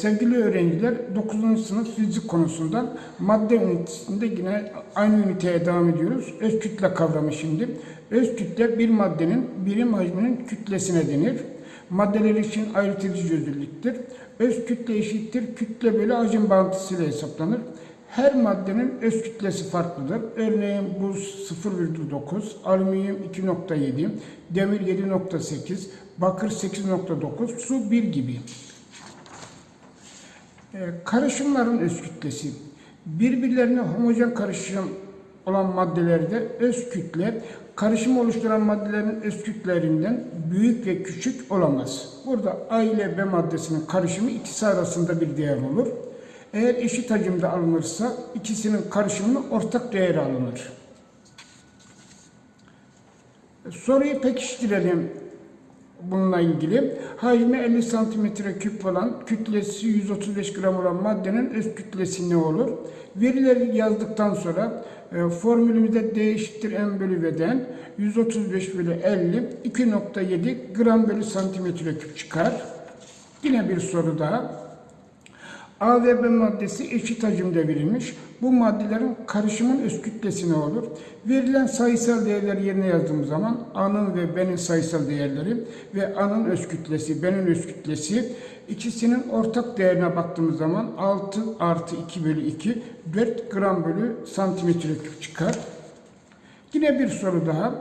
sevgili öğrenciler 9. sınıf fizik konusundan madde ünitesinde yine aynı üniteye devam ediyoruz. Öz kütle kavramı şimdi. Öz kütle bir maddenin birim hacminin kütlesine denir. Maddeler için ayrıtıcı çözünürlüktür. Öz kütle eşittir kütle bölü hacim bağıntısıyla hesaplanır. Her maddenin öz kütlesi farklıdır. Örneğin buz 0,9, alüminyum 2,7, demir 7,8, bakır 8,9, su 1 gibi. Ee, Karışımların öz kütlesi. Birbirlerine homojen karışım olan maddelerde öz kütle, karışım oluşturan maddelerin öz kütlelerinden büyük ve küçük olamaz. Burada A ile B maddesinin karışımı ikisi arasında bir değer olur. Eğer eşit hacimde alınırsa ikisinin karışımı ortak değeri alınır. Soruyu pekiştirelim bununla ilgili. Hacmi 50 santimetre küp olan, kütlesi 135 gram olan maddenin öz kütlesi ne olur? Verileri yazdıktan sonra e, formülümüzde D eşittir M bölü V'den 135 bölü 50 2.7 gram bölü santimetre küp çıkar. Yine bir soru daha. A ve B maddesi eşit hacimde verilmiş. Bu maddelerin karışımın öz kütlesi ne olur? Verilen sayısal değerleri yerine yazdığımız zaman A'nın ve B'nin sayısal değerleri ve A'nın öz kütlesi, B'nin öz kütlesi ikisinin ortak değerine baktığımız zaman 6 artı 2 bölü 2 4 gram bölü santimetre küp çıkar. Yine bir soru daha.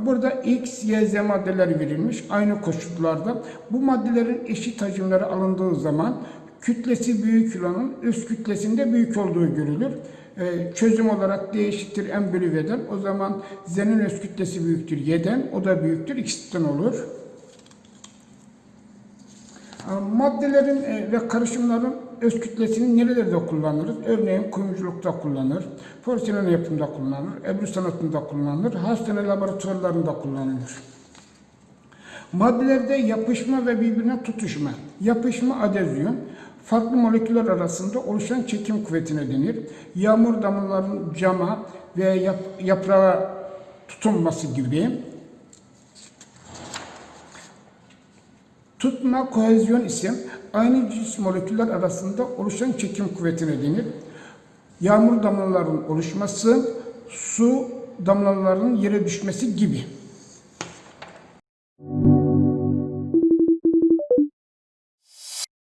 Burada X, Y, Z maddeleri verilmiş aynı koşullarda. Bu maddelerin eşit hacimleri alındığı zaman kütlesi büyük olanın öz kütlesinde büyük olduğu görülür. Ee, çözüm olarak D eşittir M bölü V'den. O zaman Z'nin öz kütlesi büyüktür Y'den. O da büyüktür X'ten olur. Ee, Maddelerin e, ve karışımların öz kütlesini nerelerde kullanırız? Örneğin kuyumculukta kullanılır, porselen yapımında kullanılır, ebru sanatında kullanılır, hastane laboratuvarlarında kullanılır. Maddelerde yapışma ve birbirine tutuşma. Yapışma adezyon, farklı moleküller arasında oluşan çekim kuvvetine denir. Yağmur damlalarının cama ve yap, yaprağa tutunması gibi. Tutma kohezyon ise aynı cins moleküller arasında oluşan çekim kuvvetine denir. Yağmur damlalarının oluşması, su damlalarının yere düşmesi gibi.